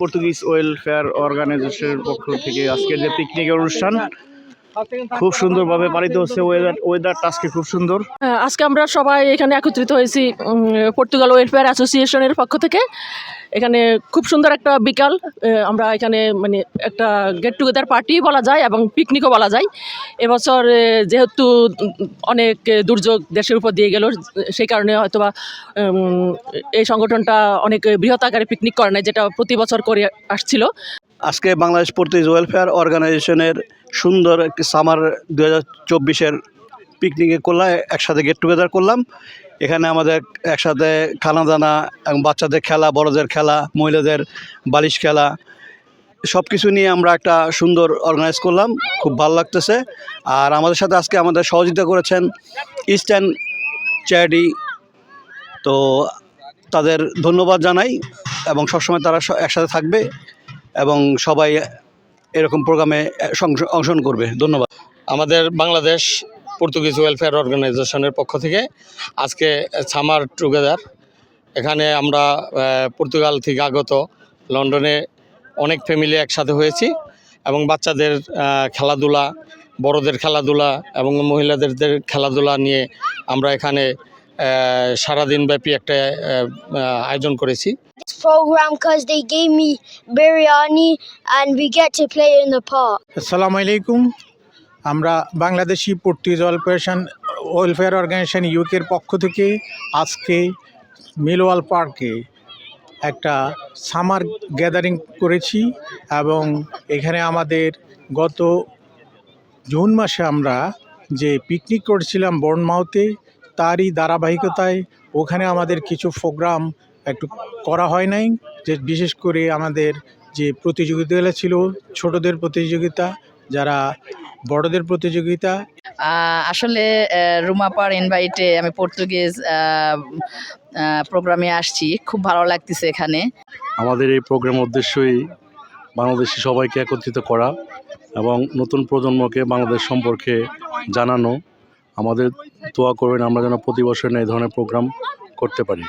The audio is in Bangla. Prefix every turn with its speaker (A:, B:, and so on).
A: পর্তুগিজ ওয়েলফেয়ার অর্গানাইজেশনের পক্ষ থেকে আজকের যে পিকনিকের অনুষ্ঠান খুব সুন্দরভাবে পালিত হচ্ছে ওয়েদার ওয়েদারটা আজকে খুব সুন্দর।
B: আজকে আমরা সবাই এখানে একত্রিত হয়েছি পর্তুগাল ওয়েলফেয়ার অ্যাসোসিয়েশনের পক্ষ থেকে। এখানে খুব সুন্দর একটা বিকাল আমরা এখানে মানে একটা গেট টুগেদার পার্টি বলা যায় এবং পিকনিকও বলা যায়। এবছর যেহেতু অনেক দুর্যোগ দেশের উপর দিয়ে গেল সেই কারণে হয়তোবা এই সংগঠনটা অনেক বৃহৎ আকারে পিকনিক করে নাই যেটা প্রতি বছর করে আসছিল।
C: আজকে বাংলাদেশ পর্তুগিজ ওয়েলফেয়ার অর্গানাইজেশনের সুন্দর একটি সামার দু হাজার চব্বিশের পিকনিকে করলাম একসাথে গেট টুগেদার করলাম। এখানে আমাদের একসাথে খানা দানা এবং বাচ্চাদের খেলা, বড়দের খেলা, মহিলাদের বালিশ খেলা সব কিছু নিয়ে আমরা একটা সুন্দর অর্গানাইজ করলাম। খুব ভালো লাগতেছে। আর আমাদের সাথে আজকে আমাদের সহযোগিতা করেছেন ইস্টার্ন চ্যারিটি তো তাদের ধন্যবাদ জানাই এবং সবসময় তারা একসাথে থাকবে। এবং সবাই এরকম প্রোগ্রামে অংশগ্রহণ করবে। ধন্যবাদ।
D: আমাদের বাংলাদেশ পর্তুগিজ ওয়েলফেয়ার অর্গানাইজেশনের পক্ষ থেকে আজকে সামার টুগেদার এখানে আমরা পর্তুগাল থেকে আগত লন্ডনে অনেক ফ্যামিলি একসাথে হয়েছি এবং বাচ্চাদের খেলাধুলা, বড়দের খেলাধুলা এবং মহিলাদের খেলাধুলা নিয়ে আমরা এখানে সারাদিনব্যাপী একটা আয়োজন করেছি।
E: Program because they gave me biryani and we get to play in the park.
F: আসসালামু আলাইকুম আমরা Bangladeshi Portuguese welfare welfare organisation ইউকের পক্ষ থেকে আজকে মিলওয়াল পার্কে একটা সামার গ্যাদারিং করেছি এবং এখানে আমাদের গত জুন মাসে আমরা যে পিকনিক করেছিলাম বর্নমাউতে তারই ধারাবাহিকতায় ওখানে আমাদের কিছু প্রোগ্রাম একটু করা হয় নাই যে বিশেষ করে আমাদের যে প্রতিযোগিতাগুলো ছিল ছোটদের প্রতিযোগিতা যারা বড়দের প্রতিযোগিতা।
G: আসলে রুমাপার ইনভাইটে আমি পর্তুগিজ প্রোগ্রামে আসছি। খুব ভালো লাগতেছে এখানে।
H: আমাদের এই প্রোগ্রাম উদ্দেশ্যই বাংলাদেশি সবাইকে একত্রিত করা এবং নতুন প্রজন্মকে বাংলাদেশ সম্পর্কে জানানো। আমাদের দোয়া করবেন আমরা যেন প্রতি বছর এই ধরনের প্রোগ্রাম করতে পারি।